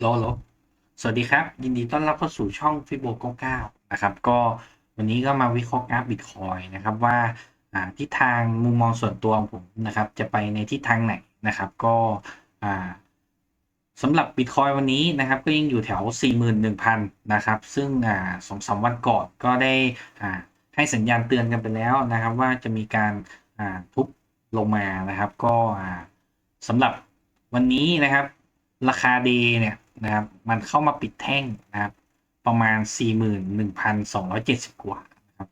โลโลสวัสดีครับ ยินดีต้อนรับเข้าสู่ช่องฟิโบเก้านะครับ ก็วันนี้ก็มาวิเคราะห์กราฟบิตคอยนะครับว่าทิศทางมุมมองส่วนตัวของผมนะครับ จะไปในทิศทางไหนนะครับ ก็สำหรับบิตคอยวันนี้นะครับ ก็ยังอยู่แถว 41,000 นะครับ ซึ่งสองสามวันก่อนก็ได้ให้สัญญาณเตือนกันไปแล้วนะครับ ว่าจะมีการทุบลงมานะครับ ก็สำหรับวันนี้นะครับราคาเดย์เนี่ย นะครับ มันเข้ามาปิดแท่งนะครับ ประมาณ 41,270 กว่านะครับ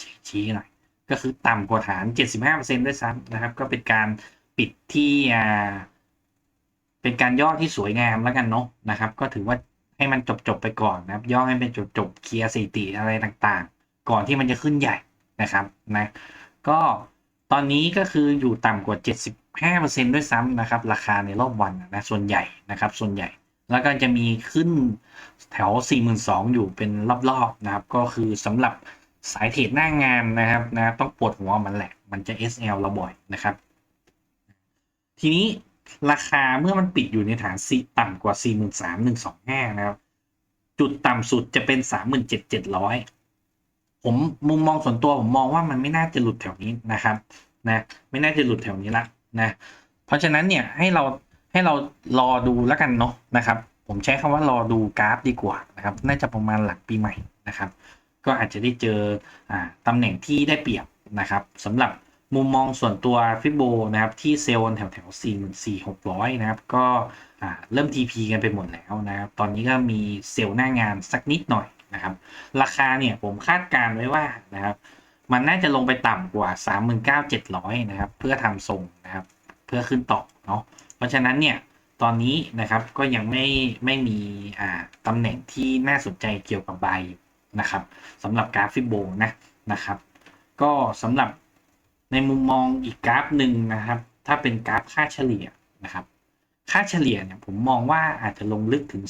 ชี้ชี้หน่อยก็คือต่ำกว่าฐาน 75%ด้วยซ้ำนะครับ ก็เป็นการปิดที่อ่าเป็นการย่อที่สวยงามแล้วกันเนาะนะครับ ก็ถือว่าให้มันจบจบไปก่อนนะครับ ย่อให้เป็นจบจบเคลียร์สถิติอะไรต่างๆ ก่อนที่มันจะขึ้นใหญ่นะครับนะก็ตอนนี้ก็คืออยู่ต่ำกว่า 75%ด้วยซ้ำนะครับ ราคาในรอบวันนะส่วนใหญ่นะครับ ส่วนใหญ่ แล้วก็จะมีขึ้นแถว 42,000 อยู่เป็นรอบๆนะครับ ก็คือสำหรับสายเทรดหน้างานนะครับนะต้องปวดหัวมันแหละ มันจะ SL เราบ่อยนะครับ ทีนี้ราคาเมื่อมันปิดอยู่ในฐานสี่ต่ำกว่า 43,125 นะครับ จุดต่ำสุดจะเป็น 37,700 ผมมุมมองส่วนตัวผมมองว่ามันไม่น่าจะหลุดแถวนี้นะครับนะไม่น่าจะหลุดแถวนี้ละนะเพราะฉะนั้นเนี่ยให้เรา ให้เรารอดูแล้วกันเนาะนะครับ ผมใช้คำว่ารอดูกราฟดีกว่านะครับ น่าจะประมาณหลังปีใหม่นะครับ ก็อาจจะได้เจออ่าตำแหน่งที่ได้เปรียบนะครับสำหรับมุมมองส่วนตัวฟิโบนะครับที่เซลล์แถวแถว4 4 6 0 0นะครับ ก็เริ่ม TP กันไปหมดแล้วนะครับ ตอนนี้ก็มีเซลล์หน้างานสักนิดหน่อยนะครับ ราคาเนี่ยผมคาดการณ์ไว้ว่านะครับมันน่าจะลงไปต่ำกว่า 39,700 นะครับ เพื่อทำทรงนะครับ เพื่อขึ้นต่อเนาะ ราะฉะนั้นเนี่ยตอนนี้นะครับก็ยังไม่ไม่มีอ่าตำแหน่งที่น่าสนใจเกี่ยวกับใบนะครับสำหรับกราฟฟิโบนะนะครับ ก็สำหรับในมุมมองอีกกราฟหนึ่งนะครับ ถ้าเป็นกราฟค่าเฉลี่ยนะครับค่าเฉลี่ยเนี่ยผมมองว่าอาจจะลงลึกถึง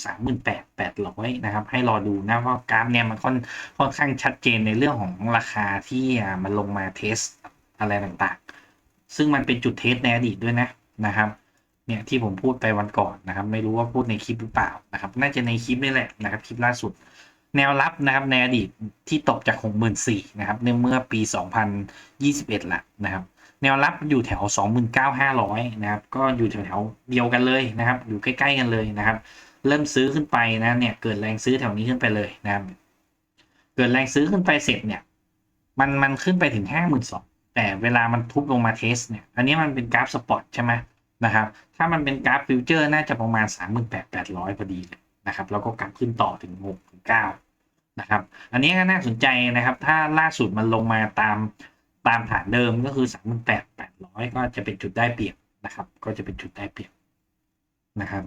38,800 นะครับ ให้รอดูนะว่ากราฟเนี่ยมันค่อนค่อนข้างชัดเจนในเรื่องของราคาที่อ่ามันลงมาเทสอะไรต่างๆ ซึ่งมันเป็นจุดเทสในอดีตด้วยนะนะครับ เนี่ยที่ผมพูดไปวันก่อนนะครับ ไม่รู้ว่าพูดในคลิปหรือเปล่านะครับ น่าจะในคลิปนี่แหละนะครับคลิปล่าสุด แนวรับนะครับในอดีตที่ตกจาก64,000นะครับในเมื่อปี 2021ละนะครับ แนวรับอยู่แถว 29,500นะครับก็อยู่แถวๆเดียวกันเลยนะครับ อยู่ใกล้ๆกันเลยนะครับ เริ่มซื้อขึ้นไปนะเนี่ยเกิดแรงซื้อแถวนี้ขึ้นไปเลยนะครับ เกิดแรงซื้อขึ้นไปเสร็จเนี่ย มันมันขึ้นไปถึง 52,000แต่เวลามันทุบลงมาเทสเนี่ยอันนี้มันเป็นกราฟสปอตใช่ไหม นะครับ ถ้ามันเป็นกราฟฟิวเจอร์น่าจะประมาณ 38,800 พอดีเลยนะครับ แล้วก็กลับขึ้นต่อถึง6ถึง9นะครับ อันนี้ก็น่าสนใจนะครับ ถ้าล่าสุดมันลงมาตามตามฐานเดิมก็คือ 38,800 ก็จะเป็นจุดได้เปรียบนะครับ ก็จะเป็นจุดได้เปรียบนะครับ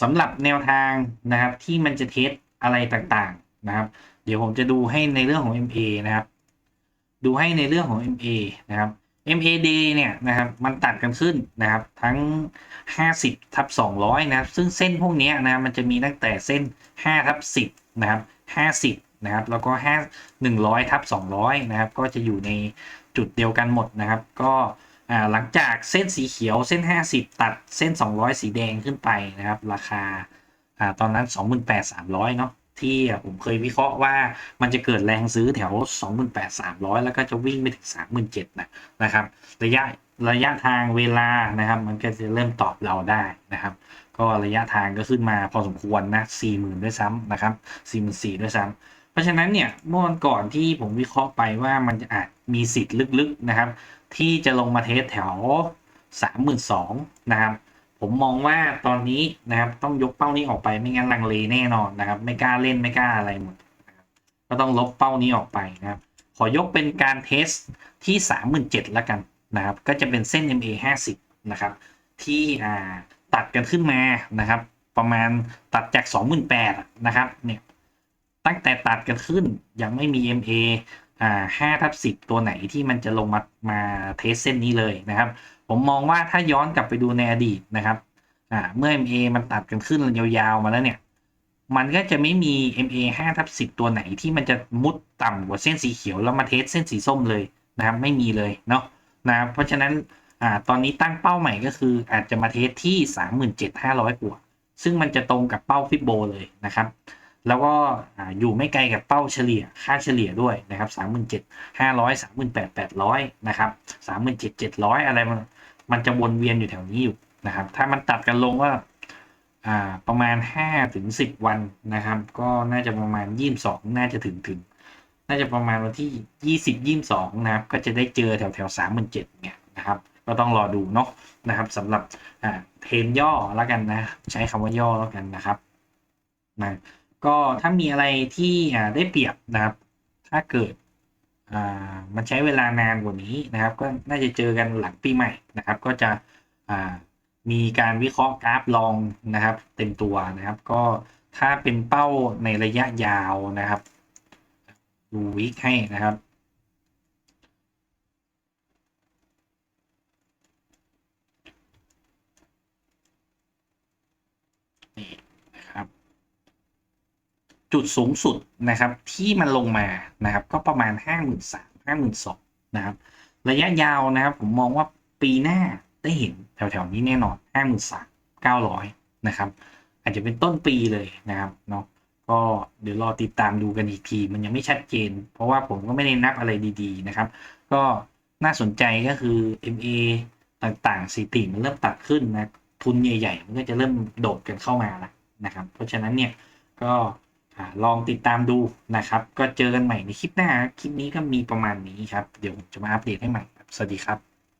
สำหรับแนวทางนะครับที่มันจะเทสอะไรต่างๆนะครับ เดี๋ยวผมจะดูให้ในเรื่องของ MA นะครับ ดูให้ในเรื่องของ MA นะครับ MAD เนี่ยนะครับมันตัดกันขึ้นนะครับทั้ง 50ทับ200 นะครับ ซึ่งเส้นพวกนี้นะมันจะมีตั้งแต่เส้น5ทับ10 นะครับ 50 นะครับ แล้วก็5 100ทับ200 นะครับ ก็จะอยู่ในจุดเดียวกันหมดนะครับ ก็หลังจากเส้นสีเขียวเส้น 50 ตัดเส้น 200 สีแดงขึ้นไปนะครับ ราคาอ่าตอนนั้น 28,300 เนาะ ที่ผมเคยวิเคราะห์ว่ามันจะเกิดแรงซื้อแถว 28,300 แล้วก็จะวิ่งไปถึง 37,000นะนะครับ ระยะระยะทางเวลานะครับ มันก็จะเริ่มตอบเราได้นะครับ ก็ระยะทางก็ขึ้นมาพอสมควรนะ 40,000 ด้วยซ้ำนะครับ 44,000 ด้วยซ้ำเพราะฉะนั้นเนี่ยเมื่อวันก่อนที่ผมวิเคราะห์ไปว่ามันจะอาจมีสิทธิ์ลึกๆนะครับ ที่จะลงมาเทสแถว 32,000 นะครับ ผมมองว่าตอนนี้นะครับ ต้องยกเป้านี้ออกไปไม่งั้นลังเลแน่นอนนะครับ ไม่กล้าเล่นไม่กล้าอะไรหมดก็ต้องลบเป้านี้ออกไปนะครับ ขอยกเป็นการเทสที่ 37,000แล้วกันนะครับ ก็จะเป็นเส้น MA 50นะครับ ที่อ่าตัดกันขึ้นมานะครับ ประมาณตัดจาก 28,000นะครับเนี่ยตั้งแต่ตัดกันขึ้นยังไม่มี MA อ่า5ทับ10 ตัวไหนที่มันจะลงมามาเทสเส้นนี้เลยนะครับ ผมมองว่าถ้าย้อนกลับไปดูในอดีตนะครับอ่าเมื่อ MA มันตัดกันขึ้นยาวๆมาแล้วเนี่ยมันก็จะไม่มี MA 5ทับ10 ตัวไหนที่มันจะมุดต่ำกว่าเส้นสีเขียวแล้วมาเทสเส้นสีส้มเลยนะครับไม่มีเลยเนาะนะเพราะฉะนั้นอ่าตอนนี้ตั้งเป้าใหม่ก็คืออาจจะมาเทสที่ 37,500 กว่า ซึ่งมันจะตรงกับเป้าฟิโบเลยนะครับ แล้วก็ออยู่ไม่ไกลกับเป้าเฉลี่ยค่าเฉลี่ยด้วยนะครับสามหมื่นเจ็ดห้าร้อยสามหมื่นแปดแปดร้อยนะครับสามหมื่นเจ็ดเจ็ดร้อยอะไรมัน มันจะวนเวียนอยู่แถวนี้อยู่นะครับ ถ้ามันตัดกันลงก็อ่าประมาณห้าถึงสิบวันนะครับ ก็น่าจะประมาณยี่สิบสองน่าจะถึงถึง น่าจะประมาณวันที่ยี่สิบยี่สองนะครับ ก็จะได้เจอแถวแถวสามหมื่นเจ็ดเนี่ยนะครับ ก็ต้องรอดูเนาะนะครับสำหรับอ่าเทรนย่อแล้วกันนะ ใช้คำว่าย่อแล้วกันนะครับนะก็ถ้ามีอะไรที่อ่าได้เปรียบนะครับ ถ้าเกิด อ่ามันใช้เวลานานกว่านี้นะครับ ก็น่าจะเจอกันหลังปีใหม่นะครับ ก็จะอ่ามีการวิเคราะห์กราฟลองนะครับ เต็มตัวนะครับ ก็ถ้าเป็นเป้าในระยะยาวนะครับ ดูวิกให้นะครับ นี่นะครับ จุดสูงสุดนะครับที่มันลงมานะครับก็ประมาณห้าหมื่นสามห้าหมื่นสองนะครับระยะยาวนะครับผมมองว่าปีหน้าได้เห็นแถวๆนี้แน่นอนห้าหมื่นสามเก้าร้อยนะครับอาจจะเป็นต้นปีเลยนะครับเนาะก็เดี๋ยวรอติดตามดูกันอีกที มันยังไม่ชัดเจน เพราะว่าผมก็ไม่ได้นับอะไรดีๆนะครับ ก็น่าสนใจก็คือ MA ต่างๆสถิติมันเริ่มตัดขึ้นนะทุนใหญ่ๆ มันก็จะเริ่มโดดกันเข้ามาแล้วนะครับ เพราะฉะนั้นเนี่ยก็ ลองติดตามดูนะครับ ก็เจอกันใหม่ในคลิปหน้า คลิปนี้ก็มีประมาณนี้ครับ เดี๋ยวผมจะมาอัปเดตให้ใหม่ครับ สวัสดีครับ